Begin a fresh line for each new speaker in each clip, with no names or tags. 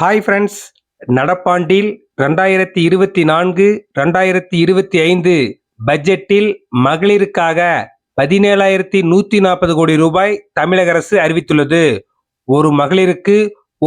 hi friends நடப்பாண்டில் ரெண்டாயிரத்தி இருபத்தி நான்கு ரெண்டாயிரத்தி இருபத்தி ஐந்து பட்ஜெட்டில் மகளிருக்காக பதினேழாயிரத்தி நூற்றி நாற்பது கோடி ரூபாய் தமிழக அரசு அறிவித்துள்ளது ஒரு மகளிருக்கு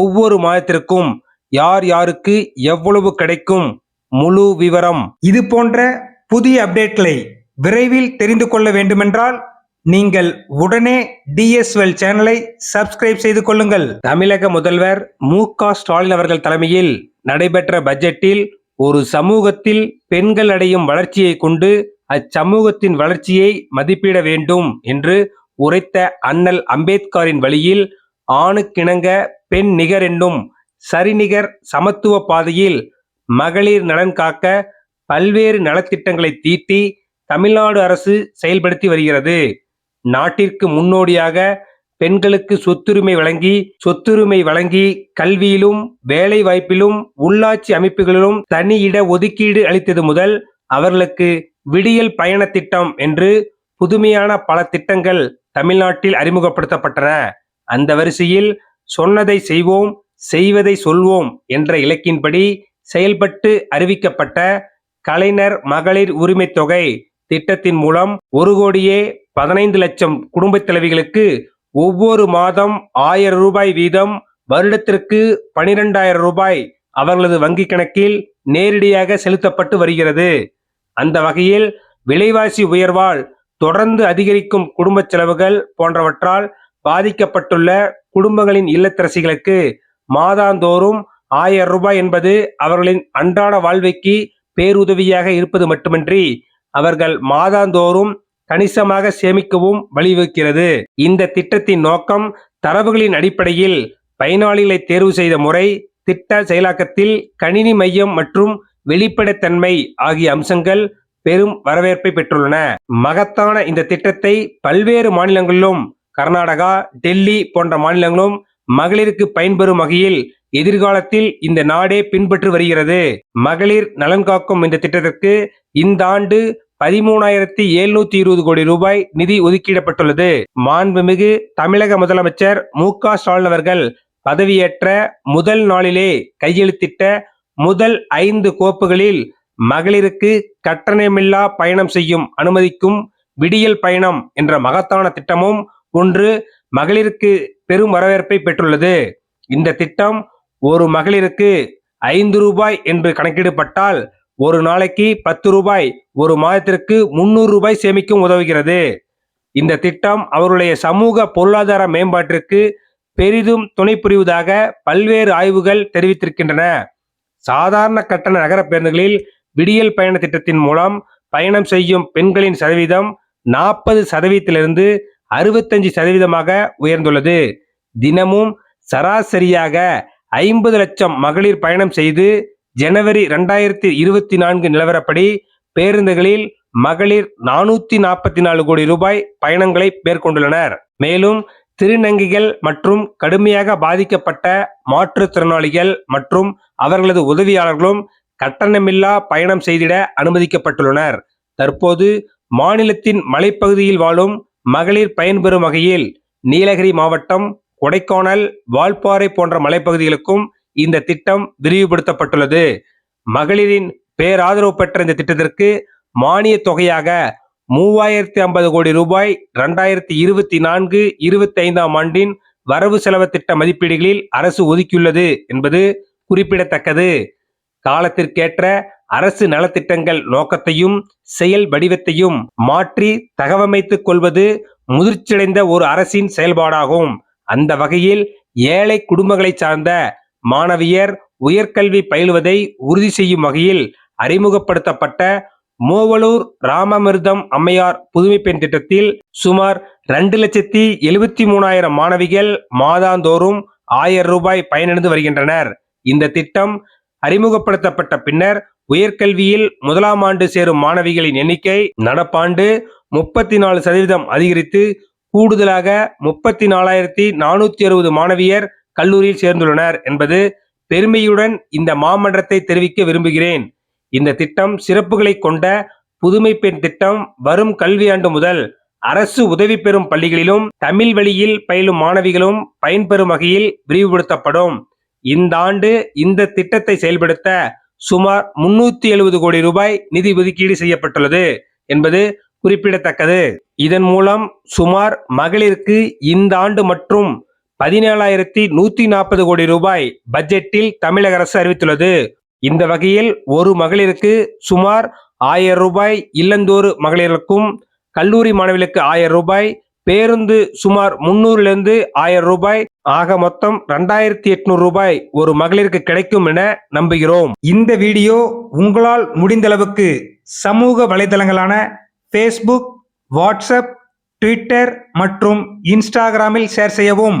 ஒவ்வொரு மாதத்திற்கும் யார் யாருக்கு எவ்வளவு கிடைக்கும் முழு விவரம் இது போன்ற புதிய அப்டேட்களை விரைவில் தெரிந்து கொள்ள வேண்டுமென்றால் நீங்கள் உடனே டிஎஸ்எல் சேனலை சப்ஸ்கிரைப் செய்து கொள்ளுங்கள் தமிழக முதல்வர் மு க ஸ்டாலின் அவர்கள் தலைமையில் நடைபெற்ற பட்ஜெட்டில் ஒரு சமூகத்தில் பெண்கள் அடையும் வளர்ச்சியை கொண்டு அச்சமூகத்தின் வளர்ச்சியை மதிப்பிட வேண்டும் என்று உரைத்த அண்ணல் அம்பேத்கரின் வழியில் ஆணுக்கிணங்க பெண் நிகர் என்னும் சரிநிகர் சமத்துவ பாதையில் மகளிர் நலன் காக்க பல்வேறு நலத்திட்டங்களை தீட்டி தமிழ்நாடு அரசு செயல்படுத்தி வருகிறது நாட்டிற்கு முன்னோடியாக பெண்களுக்கு சொத்துரிமை வழங்கி சொத்துரிமை வழங்கி கல்வியிலும் வேலை வாய்ப்பிலும் உள்ளாட்சி அமைப்புகளிலும் தனி இட ஒதுக்கீடு அளித்தது முதல் அவர்களுக்கு விடியல் பயண திட்டம் என்று புதுமையான பல திட்டங்கள் தமிழ்நாட்டில் அறிமுகப்படுத்தப்பட்டன அந்த வரிசையில் சொன்னதை செய்வோம் செய்வதை சொல்வோம் என்ற இலக்கின்படி செயல்பட்டு அறிவிக்கப்பட்ட கலைஞர் மகளிர் உரிமை தொகை திட்டத்தின் மூலம் ஒரு கோடியே பதினைந்து லட்சம் குடும்பத் தலைவிகளுக்கு ஒவ்வொரு மாதம் ஆயிரம் ரூபாய் வீதம் வருடத்திற்கு பனிரெண்டாயிரம் ரூபாய் அவர்களது வங்கி கணக்கில் நேரடியாக செலுத்தப்பட்டு வருகிறது அந்த வகையில் விலைவாசி உயர்வால் தொடர்ந்து அதிகரிக்கும் குடும்ப செலவுகள் போன்றவற்றால் பாதிக்கப்பட்டுள்ள குடும்பங்களின் இல்லத்தரசிகளுக்கு மாதாந்தோறும் ஆயிரம் ரூபாய் என்பது அவர்களின் அன்றாட வாழ்வைக்கு பேருதவியாக இருப்பது மட்டுமின்றி அவர்கள் மாதாந்தோறும் கணிசமாக சேமிக்கவும் வழிவகுக்கிறது இந்த திட்டத்தின் நோக்கம் தரவுகளின் அடிப்படையில் பயனாளிகளை தேர்வு செய்த முறை திட்ட செயலாக்கத்தில் கணினி மையம் மற்றும் வெளிப்படைத்தன்மை ஆகிய அம்சங்கள் பெரும் வரவேற்பை பெற்றுள்ளன மகத்தான இந்த திட்டத்தை பல்வேறு மாநிலங்களிலும் கர்நாடகா டெல்லி போன்ற மாநிலங்களும் மகளிருக்கு பயன்பெறும் வகையில் எதிர்காலத்தில் இந்த நாடே பின்பற்றி வருகிறது மகளிர் நலன் காக்கும் இந்த திட்டத்திற்கு இந்த ஆண்டு பதிமூணாயிரத்தி எழுநூத்தி இருபது கோடி ரூபாய் நிதி ஒதுக்கிடப்பட்டுள்ளது மாண்புமிகு தமிழக முதலமைச்சர் மு க ஸ்டாலின் அவர்கள் பதவியேற்ற முதல் நாளிலே கையெழுத்திட்ட முதல் ஐந்து கோப்புகளில் மகளிருக்கு கட்டணமில்லா பயணம் செய்யும் அனுமதிக்கும் விடியல் பயணம் என்ற மகத்தான திட்டமும் ஒன்று மகளிருக்கு பெரும் வரவேற்பை பெற்றுள்ளது இந்த திட்டம் ஒரு மகளிருக்கு ஐந்து ரூபாய் என்று கணக்கிடப்பட்டால் ஒரு நாளைக்கு பத்து ரூபாய் ஒரு மாதத்திற்கு முன்னூறு ரூபாய் சேமிக்கும் உதவுகிறது இந்த திட்டம் அவருடைய சமூக பொருளாதார மேம்பாட்டிற்கு பெரிதும் துணை புரிவதாக பல்வேறு ஆய்வுகள் தெரிவித்திருக்கின்றன சாதாரண கட்டண நகர பேருந்துகளில் விடியல் பயண திட்டத்தின் மூலம் பயணம் செய்யும் பெண்களின் சதவீதம் நாற்பது சதவீதத்திலிருந்து அறுபத்தஞ்சு சதவீதமாக உயர்ந்துள்ளது தினமும் சராசரியாக ஐம்பது லட்சம் மகளிர் பயணம் செய்து ஜனவரி ரெண்டாயிரத்தி இருபத்தி நான்கு நிலவரப்படி பேருந்துகளில் மகளிர் நானூத்தி நாற்பத்தி நாலு கோடி ரூபாய் பயணங்களை மேற்கொண்டுள்ளனர் மேலும் திருநங்கைகள் மற்றும் கடுமையாக பாதிக்கப்பட்ட மாற்றுத்திறனாளிகள் மற்றும் அவர்களது உதவியாளர்களும் கட்டணமில்லா பயணம் செய்திட அனுமதிக்கப்பட்டுள்ளனர் தற்போது மாநிலத்தின் மலைப்பகுதியில் வாழும் மகளிர் பயன்பெறும் வகையில் நீலகிரி மாவட்டம் கொடைக்கானல் வால்பாறை போன்ற மலைப்பகுதிகளுக்கும் இந்த திட்டம் விரிவுபடுத்தப்பட்டுள்ளது மகளிரின் பேராதரவு பெற்ற இந்த திட்டத்திற்கு மானிய தொகையாக மூவாயிரத்தி ஐம்பது கோடி ரூபாய் ரெண்டாயிரத்தி இருபத்தி நான்கு இருபத்தி ஐந்தாம் ஆண்டின் வரவு செலவு திட்ட மதிப்பீடுகளில் அரசு ஒதுக்கியுள்ளது என்பது குறிப்பிடத்தக்கது காலத்திற்கேற்ற அரசு நலத்திட்டங்கள் நோக்கத்தையும் செயல் வடிவத்தையும் மாற்றி தகவமைத்துக் கொள்வது முதிர்ச்சியடைந்த ஒரு அரசின் செயல்பாடாகும் அந்த வகையில் ஏழை குடும்பங்களை சார்ந்த மாணவியர் உயர்கல்வி பயில்வதை உறுதி செய்யும் வகையில் அறிமுகப்படுத்தப்பட்ட மூவலூர் ராமமிர்தம் அம்மையார் புதுமை பெண் திட்டத்தில் சுமார் இரண்டு லட்சத்தி எழுபத்தி மூணாயிரம் மாணவிகள் மாதாந்தோறும் ஆயிரம் ரூபாய் பயனடைந்து வருகின்றனர் இந்த திட்டம் அறிமுகப்படுத்தப்பட்ட பின்னர் உயர்கல்வியில் முதலாம் ஆண்டு சேரும் மாணவிகளின் எண்ணிக்கை நடப்பாண்டு முப்பத்தி நாலு சதவீதம் அதிகரித்து கூடுதலாக முப்பத்தி நாலாயிரத்தி நானூத்தி அறுபது மாணவியர் கல்லூரியில் சேர்ந்துள்ளனர் என்பது பெருமையுடன் இந்த மாமன்றத்தை தெரிவிக்க விரும்புகிறேன் இந்த திட்டம் சிறப்புகளை கொண்ட புதுமை பெண் திட்டம் வரும் கல்வியாண்டு முதல் அரசு உதவி பெறும் பள்ளிகளிலும் தமிழ் வழியில் பயிலும் மாணவிகளும் பயன்பெறும் வகையில் விரிவுபடுத்தப்படும் இந்த ஆண்டு இந்த திட்டத்தை செயல்படுத்த சுமார் முன்னூத்தி எழுபது கோடி ரூபாய் நிதி ஒதுக்கீடு செய்யப்பட்டுள்ளது என்பது குறிப்பிடத்தக்கது இதன் மூலம் சுமார் மகளிருக்கு இந்த ஆண்டு மற்றும் பதினேழாயிரத்தி நூத்தி நாற்பது கோடி ரூபாய் பட்ஜெட்டில் தமிழக அரசு அறிவித்துள்ளது இந்த வகையில் ஒரு மகளிருக்கு சுமார் ஆயிரம் ரூபாய் இல்லந்தோறு மகளிருக்கும் கல்லூரி மாணவிகளுக்கு ஆயிரம் ரூபாய் பேருந்து சுமார் முன்னூறிலிருந்து ஆயிரம் ரூபாய் ஆக மொத்தம் ரெண்டாயிரத்தி எட்நூறு ரூபாய் ஒரு மகளிருக்கு கிடைக்கும் என நம்புகிறோம் இந்த வீடியோ உங்களால் முடிந்த அளவுக்கு சமூக வலைதளங்களான ஃபேஸ்புக் வாட்ஸ்அப் ட்விட்டர் மற்றும் இன்ஸ்டாகிராமில் ஷேர் செய்யவும்